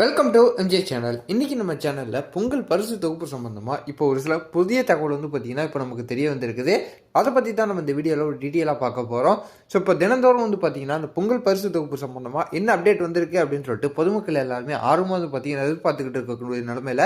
Welcome to MJ channel இன்றைக்கி நம்ம சேனலில் பொங்கல் பரிசு தொகுப்பு சம்மந்தமாக இப்போ ஒரு சில புதிய தகவல் வந்து பார்த்தீங்கன்னா இப்போ நமக்கு தெரிய வந்திருக்குது. அதை பற்றி தான் நம்ம இந்த வீடியோவில் ஒரு டீட்டெயிலாக பார்க்க போகிறோம் ஸோ இப்போ தினந்தோறும் வந்து பார்த்தீங்கன்னா அந்த பொங்கல் பரிசு தொகுப்பு சம்மந்தமாக என்ன அப்டேட் வந்திருக்கு அப்படின்னு சொல்லிட்டு பொதுமக்கள் எல்லாருமே ஆர்வமாக வந்து பார்த்தீங்கன்னா எதிர்பார்த்துக்கிட்டு இருக்கக்கூடிய நிலமையில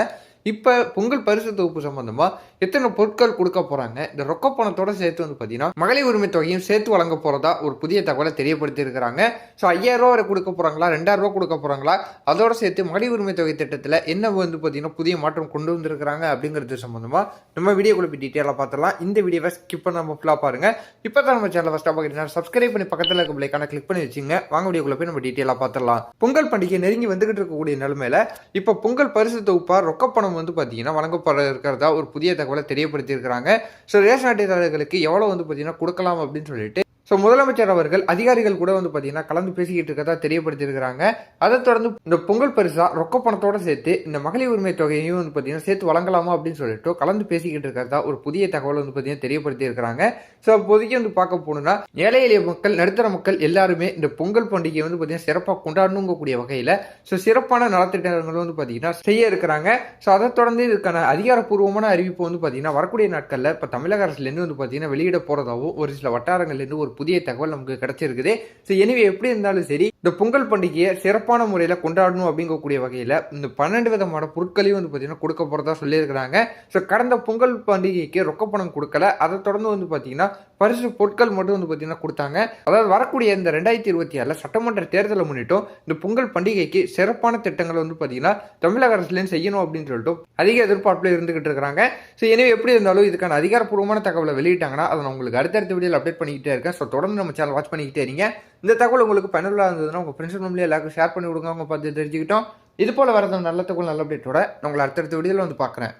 இப்போ பொங்கல் பரிசு தொகுப்பு சம்பந்தமா எத்தனை பொருட்கள் கொடுக்க போறாங்க? இந்த ரொக்க பணத்தோட சேர்த்து வந்து பார்த்தீங்கன்னா மகளிர் உரிமை தொகையும் சேர்த்து வழங்க போறதா ஒரு புதிய தகவலை தெரியப்படுத்தியிருக்கிறாங்க. ஸோ ஐயாயிரம் ரூபா வரை கொடுக்க போறாங்களா? ரெண்டாயிரம் ரூபா கொடுக்க போறாங்களா? அதோட சேர்த்து மகளிர் உரிமை தொகை திட்டத்தில் என்ன வந்து பார்த்தீங்கன்னா புதிய மாற்றம் கொண்டு வந்திருக்கிறாங்க அப்படிங்கிறது சம்பந்தமா நம்ம வீடியோ போய் டீட்டெயிலாக பார்த்துலாம் இந்த வீடியோவை ஸ்கிப் பண்ணாமல் ஃபுல்லாக பாருங்க. இப்போ தான் நம்ம சேனல் ஃபஸ்ட்டாக பார்க்குறீங்கன்னா சப்ஸ்கிரைப் பண்ணி பக்கத்தில் இருக்க பிள்ளைக்கான கிளிக் பண்ணி வச்சுங்க. வாங்க வீடியோக்குள்ள போய் நம்ம டீட்டெயிலாக பார்த்துடலாம் பொங்கல் பண்டிகை நெருங்கி வந்துகிட்டு இருக்கக்கூடிய நிலமையில இப்போ பொங்கல் பரிசு தொகுப்பாக ரொக்க வந்து பார்த்தீங்கன்னா வழங்கப்பட இருக்கிறதா ஒரு புதிய தகவலை தெரியப்படுத்தியிருக்கிறாங்க. ஸோ ரேஷன் அட்டைதாரர்களுக்கு எவ்வளோ வந்து பார்த்தீங்கன்னா கொடுக்கலாம் அப்படின்னு சொல்லிட்டு ஸோ முதலமைச்சர் அவர்கள் அதிகாரிகள் கூட வந்து பார்த்தீங்கன்னா கலந்து பேசிக்கிட்டு இருக்கதா தெரியப்படுத்தியிருக்கிறாங்க. அதை தொடர்ந்து இந்த பொங்கல் பரிசா ரொக்க பணத்தோட சேர்த்து இந்த மகளிர் உரிமை தொகையையும் வந்து பார்த்தீங்கன்னா சேர்த்து வழங்கலாமா அப்படின்னு சொல்லிட்டு கலந்து பேசிக்கிட்டு இருக்கிறதா ஒரு புதிய தகவல் வந்து பார்த்தீங்கன்னா தெரியப்படுத்தியிருக்கிறாங்க. ஸோ அப்போதைக்கு வந்து பார்க்க போனோம்னா ஏழை எளிய மக்கள் நடுத்தர மக்கள் எல்லாருமே இந்த பொங்கல் பண்டிகையை வந்து பார்த்தீங்கன்னா சிறப்பாக கொண்டாடணுங்கக்கூடிய வகையில் ஸோ சிறப்பான நலத்திட்டங்கள் வந்து பார்த்தீங்கன்னா செய்ய இருக்கிறாங்க. ஸோ அதை தொடர்ந்து இதுக்கான அதிகாரப்பூர்வமான அறிவிப்பு வந்து பார்த்தீங்கன்னா வரக்கூடிய நாட்களில் இப்போ தமிழக அரசுலேருந்து வந்து பார்த்தீங்கன்னா வெளியிட போகிறதாவும் ஒரு சில வட்டாரங்கள்லேருந்து ஒரு புதிய தகவல் நமக்கு கிடைச்சிருக்குது. ஸோ எனவே எப்படி இருந்தாலும் சரி இந்த பொங்கல் பண்டிகையை சிறப்பான முறையில் கொண்டாடணும் அப்படிங்கக்கூடிய வகையில் இந்த பன்னெண்டு விதமான பொருட்களையும் வந்து பார்த்தீங்கன்னா கொடுக்க போகிறதா சொல்லியிருக்கிறாங்க. ஸோ கடந்த பொங்கல் பண்டிகைக்கு ரொக்க பணம் கொடுக்கல. அதை தொடர்ந்து வந்து பார்த்தீங்கன்னா பரிசு பொருட்கள் மட்டும் வந்து பார்த்தீங்கன்னா கொடுத்தாங்க. அதாவது வரக்கூடிய இந்த ரெண்டாயிரத்தி இருபத்தி ஆறில் சட்டமன்ற தேர்தலை முன்னிட்டும் இந்த பொங்கல் பண்டிகைக்கு சிறப்பான திட்டங்களை வந்து பார்த்தீங்கன்னா தமிழக அரசுலேருந்து செய்யணும் அப்படின்னு சொல்லிட்டு அதிக எதிர்பார்ப்பில் இருந்துகிட்டு இருக்கிறாங்க. ஸோ எனவே எப்படி இருந்தாலும் இதுக்கான அதிகாரப்பூர்வமான தகவலை வெளியிட்டாங்கன்னா அதை நான் உங்களுக்கு அடுத்தடுத்த வீடியோவில் அப்டேட் பண்ணிக்கிட்டே இருக்கேன். ஸோ தொடர்ந்து நம்ம சேனல் வாட்ச் பண்ணிக்கிட்டே இருங்க. இந்த தகவல் உங்களுக்கு பயனுள்ளதாக இருந்ததுன்னா உங்கள் ஃப்ரெண்ட்ஸ் ஃபேமிலி எல்லாருக்கும் ஷேர் பண்ணி விடுங்க அவங்க பார்த்து தெரிஞ்சுக்கிட்டோம். இது போல் வரது நல்ல தகவல் நல்ல அப்டேட்டோட நான் உங்களை அடுத்தடுத்த வீடியோவில் வந்து பார்க்குறேன்.